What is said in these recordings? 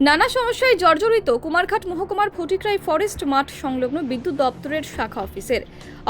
নানা সমস্যায় জর্জরিত কুমারঘাট মহকুমার ফটিকরাই ফরেস্ট মাঠ সংলগ্ন বিদ্যুৎ দপ্তরের শাখা অফিসের।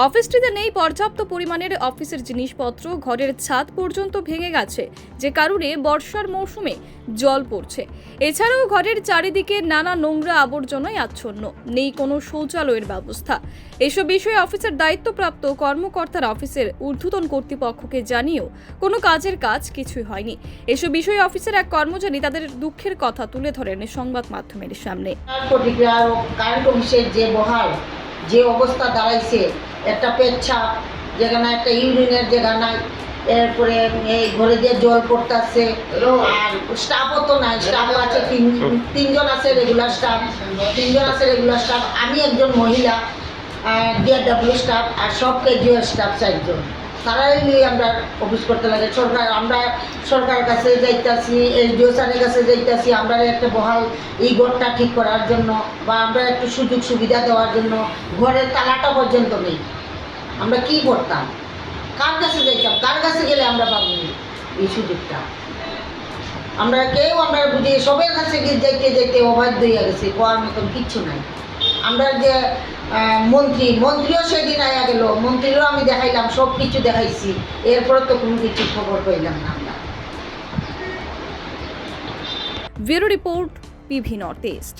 অফিসটিতে নেই পর্যাপ্ত পরিমাণের অফিসের জিনিসপত্র, ঘরের ছাদ পর্যন্ত ভেঙে গেছে, যে কারণে বর্ষার মৌসুমে জল পড়ছে। এছাড়াও ঘরের চারিদিকে নানা নোংরা আবর্জনায় আচ্ছন্ন, নেই কোনো শৌচালয়ের ব্যবস্থা। এসব বিষয়ে অফিসের দায়িত্বপ্রাপ্ত কর্মকর্তারা অফিসের ঊর্ধ্বতন কর্তৃপক্ষকে জানিয়েও কোনো কাজের কাজ কিছুই হয়নি। এসব বিষয়ে অফিসের এক কর্মচারী তাদের দুঃখের কথা তুলে ধরেন সংবাদ মাধ্যমের সামনে। যে বহাল, যে অবস্থা দাঁড়াইছে, একটা পেচ্ছাপ যেখানে একটা ইউরিনের জায়গা নাই এরপরে এই ঘরে দিয়ে জল পড়তেছে, আর স্টাফও তো নাই স্টাফ আছে, তিন, তিনজন আছে রেগুলার স্টাফ তিনজন আছে রেগুলার স্টাফ আমি একজন মহিলা ডিআরডাব্লিউ স্টাফ আর সব কেজিও স্টাফ চারজন। তারাই নিয়ে আমরা অফিস করতে লাগে। সরকার আমরা সরকারের কাছে যাইতাছি এসডিও স্যারের কাছে যাইতাছি আমরা একটা বহাল এই ঘরটা ঠিক করার জন্য বা আমরা একটু সুযোগ সুবিধা দেওয়ার জন্য ঘরের তালাটা পর্যন্ত নেই। আমরা কি করতাম? কার কাছে যাইতাম? কার কাছে গেলে আমরা পাবো এই সুযোগটা? আমরা কেউ আমরা বুঝি সবের কাছে গিয়ে যাইতে যাইতে অবাধ্য হয়ে গেছি, কোয়ার মতন কিচ্ছু নাই। আমরা যে মন্ত্রী, মন্ত্রীও সেদিন আয়া গেল। মন্ত্রীরও আমি দেখাইলাম, সব কিছু দেখাইছি। এরপরে তো কোনো কিছু খবর পাইলাম না আমরা। Bureau report PV North East.